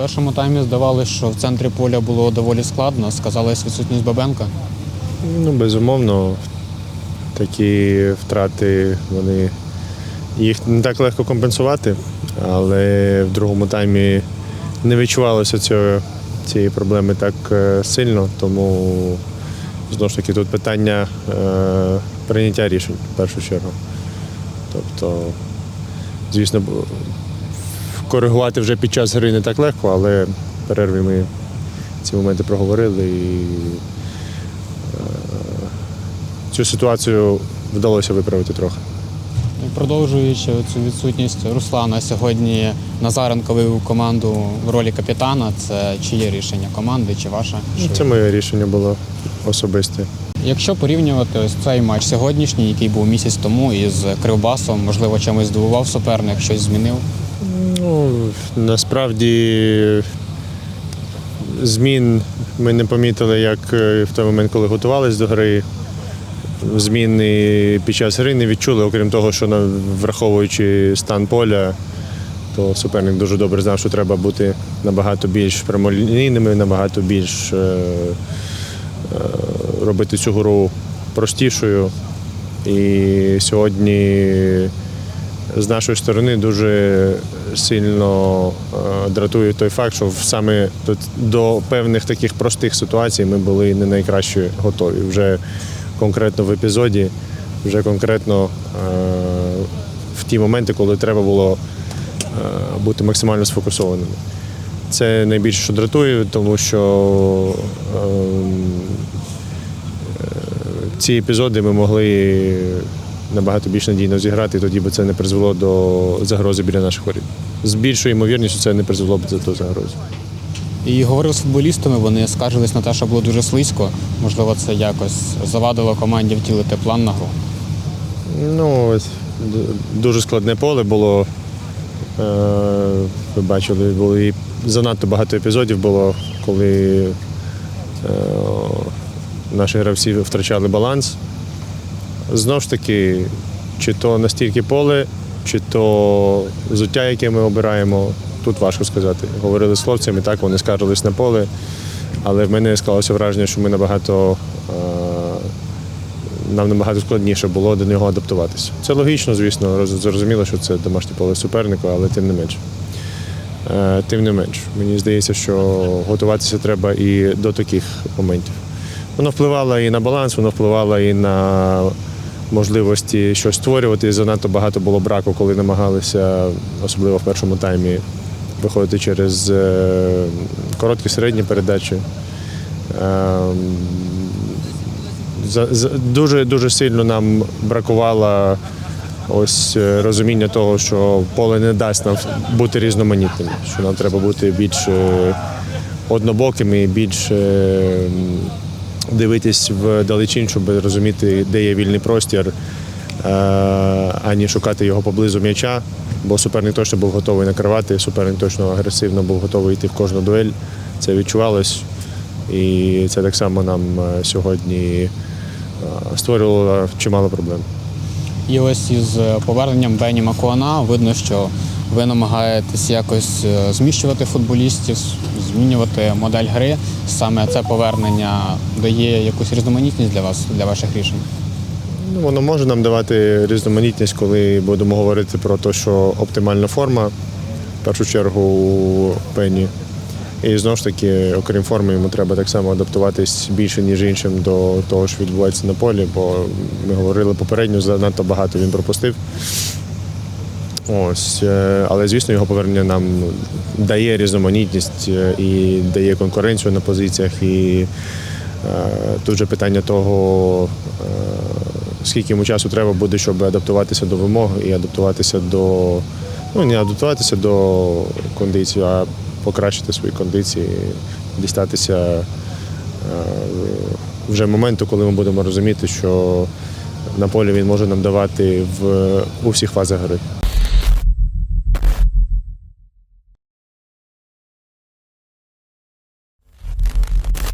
В першому таймі здавалося, що в центрі поля було доволі складно. Сказалась відсутність Бабенка. Ну, безумовно, такі втрати, вони їх не так легко компенсувати, але в другому таймі не відчувалося цього, цієї проблеми так е, сильно, тому знову ж таки тут питання е, прийняття рішень в першу чергу. Тобто, звісно, коригувати вже під час гри не так легко, але в перерві ми ці моменти проговорили і цю ситуацію вдалося виправити трохи. Продовжуючи цю відсутність Руслана, сьогодні Назаренко вивів команду в ролі капітана. Це чиє рішення команди чи ваше? Ну, Це моє рішення було особисте. Якщо порівнювати ось цей матч сьогоднішній, який був місяць тому, із Кривбасом, можливо, чимось здивував суперник, щось змінив. Ну, насправді змін ми не помітили, як е, в той момент, коли готувалися до гри. Зміни під час гри не відчули, окрім того, що враховуючи стан поля, то суперник дуже добре знав, що треба бути набагато більш прямолінійними, набагато більш е, е, робити цю гру простішою. І сьогодні з нашої сторони дуже сильно е, дратує той факт, що саме до, певних таких простих ситуацій ми були не найкраще готові. Вже конкретно в епізоді, вже конкретно е, в ті моменти, коли треба було е, бути максимально сфокусованими. Це найбільше, що дратує, тому що ем, ці епізоди ми могли набагато більш надійно зіграти, і тоді б це не призвело до загрози біля наших воріт. З більшою ймовірністю це не призвело б до загрози. І говорив з футболістами, вони скаржились на те, що було дуже слизько. Можливо, це якось завадило команді втілити план на гру. Ну, ось, дуже складне поле було. Е, Ви бачили, було і занадто багато епізодів було, коли е, наші гравці втрачали баланс. Знову ж таки, чи то настільки поле, чи то взуття, яке ми обираємо, тут важко сказати. Говорили з хлопцями, так вони скаржились на поле, але в мене склалося враження, що ми набагато. е, нам набагато складніше було до нього адаптуватися. Це логічно, звісно, роз- зрозуміло, що це домашнє поле супернику, але тим не менш. Е, Тим не менш, мені здається, що готуватися треба і до таких моментів. Воно впливало і на баланс, воно впливало і на можливості щось створювати. Занадто багато було браку, коли намагалися, особливо в першому таймі, виходити через е, короткі середні передачі. Ем, дуже дуже сильно нам бракувало ось е, розуміння того, що поле не дасть нам бути різноманітним, що нам треба бути більш е, однобокими, більш е, м, дивитись в далечин, щоб розуміти, де є вільний простір, е, ані шукати його поблизу м'яча. Бо суперник точно був готовий накривати, суперник точно агресивно був готовий йти в кожну дуель. Це відчувалось. І це так само нам е, сьогодні е, створювало чимало проблем. І ось із поверненням Бені Макуана видно, що ви намагаєтесь якось е, зміщувати футболістів, змінювати модель гри. Саме це повернення дає якусь різноманітність для вас, для ваших рішень. Ну, воно може нам давати різноманітність, коли будемо говорити про те, що оптимальна форма, в першу чергу у Пені. І знову ж таки, окрім форми, йому треба так само адаптуватись більше, ніж іншим до того, що відбувається на полі, бо ми говорили попередньо, занадто багато він пропустив. Ось, е, але звісно, його повернення нам дає різноманітність е, і дає конкуренцію на позиціях. І е, тут же питання того, скільки йому часу треба буде, щоб адаптуватися до вимог і адаптуватися до ну не адаптуватися до кондиції, а покращити свої кондиції, дістатися вже моменту, коли ми будемо розуміти, що на полі він може нам давати в у всіх фазах гри.